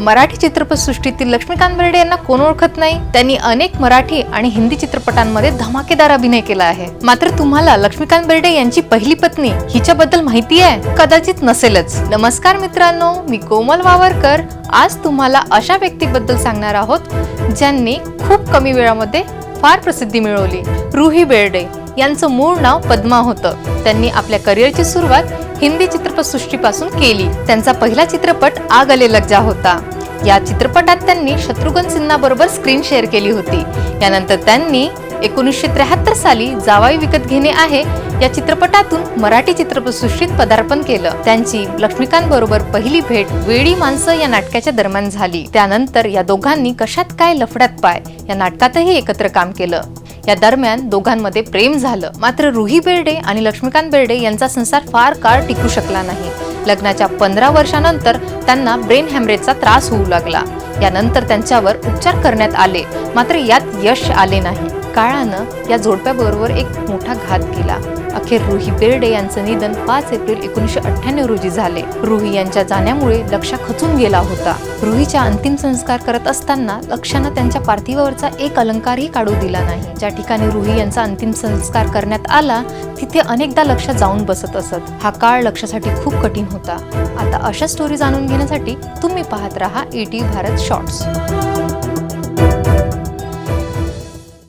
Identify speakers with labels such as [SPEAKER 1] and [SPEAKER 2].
[SPEAKER 1] मराठी चित्रपटसृष्टीतील लक्ष्मीकांत बेर्डे यांना कोण ओळखत नाही? त्यांनी अनेक मराठी आणि हिंदी चित्रपटांमध्ये धमाकेदार अभिनय केला आहे. मात्र तुम्हाला लक्ष्मीकांत बेर्डे यांची पहिली पत्नी हिच्याबद्दल माहिती आहे? कदाचित नसेलच. नमस्कार मित्रांनो मी कोमल वावरकर. आज तुम्हाला अशा व्यक्तीबद्दल सांगणार आहोत ज्यांनी खूप कमी वेळामध्ये फार प्रसिद्धी मिळवली. रुही बेर्डे. यांचं मूळ नाव पद्मा होतं. त्यांनी आपल्या करिअरची सुरुवात हिंदी चित्रपटसृष्टीपासून केली. त्यांचा पहिला चित्रपट आग अले लग्जा होता. या चित्रपटात त्यांनी शत्रुघ्न सिन्हा बरोबर स्क्रीन शेअर केली होती. यानंतर त्यांनी एकोणीसशे त्र्याहत्तर साली जावाई विकत घेणे आहे या चित्रपटातून मराठी चित्रपटसृष्टीत पदार्पण केलं. त्यांची लक्ष्मीकांत बरोबर पहिली भेट वेळी माणसं या नाटकाच्या दरम्यान झाली. त्यानंतर या दोघांनी कशात काय लफड्यात पाय या नाटकातही एकत्र काम केलं. या दरम्यान दोघांमध्ये प्रेम झालं. मात्र रुही बेर्डे आणि लक्ष्मीकांत बेर्डे यांचा संसार फार काळ टिकू शकला नाही. लग्नाच्या पंधरा वर्षानंतर त्यांना ब्रेन हॅमरेजचा त्रास होऊ लागला. यानंतर त्यांच्यावर उपचार करण्यात आले. मात्र यात यश आले नाही. काळानं या जोडप्याबरोबर एक मोठा घात केला अखेर रुही बेर्डे यांचं निधन पाच एप्रिल एकोणीसशे अठ्ठ्याण्णव रोजी झाले. रुही यांच्या जाण्यामुळे लक्ष खचून गेला होता. रुहीच्या अंतिम संस्कार करत असताना लक्षानं त्यांच्या पार्थिवावरचा एक अलंकारही काढू दिला नाही. ज्या ठिकाणी रुही यांचा अंतिम संस्कार करण्यात आला तिथे अनेकदा लक्ष जाऊन बसत असत. हा काळ लक्षासाठी खूप कठीण होता. आता अशा स्टोरी जाणून घेण्यासाठी तुम्ही पाहत राहा ईटी भारत शॉर्ट्स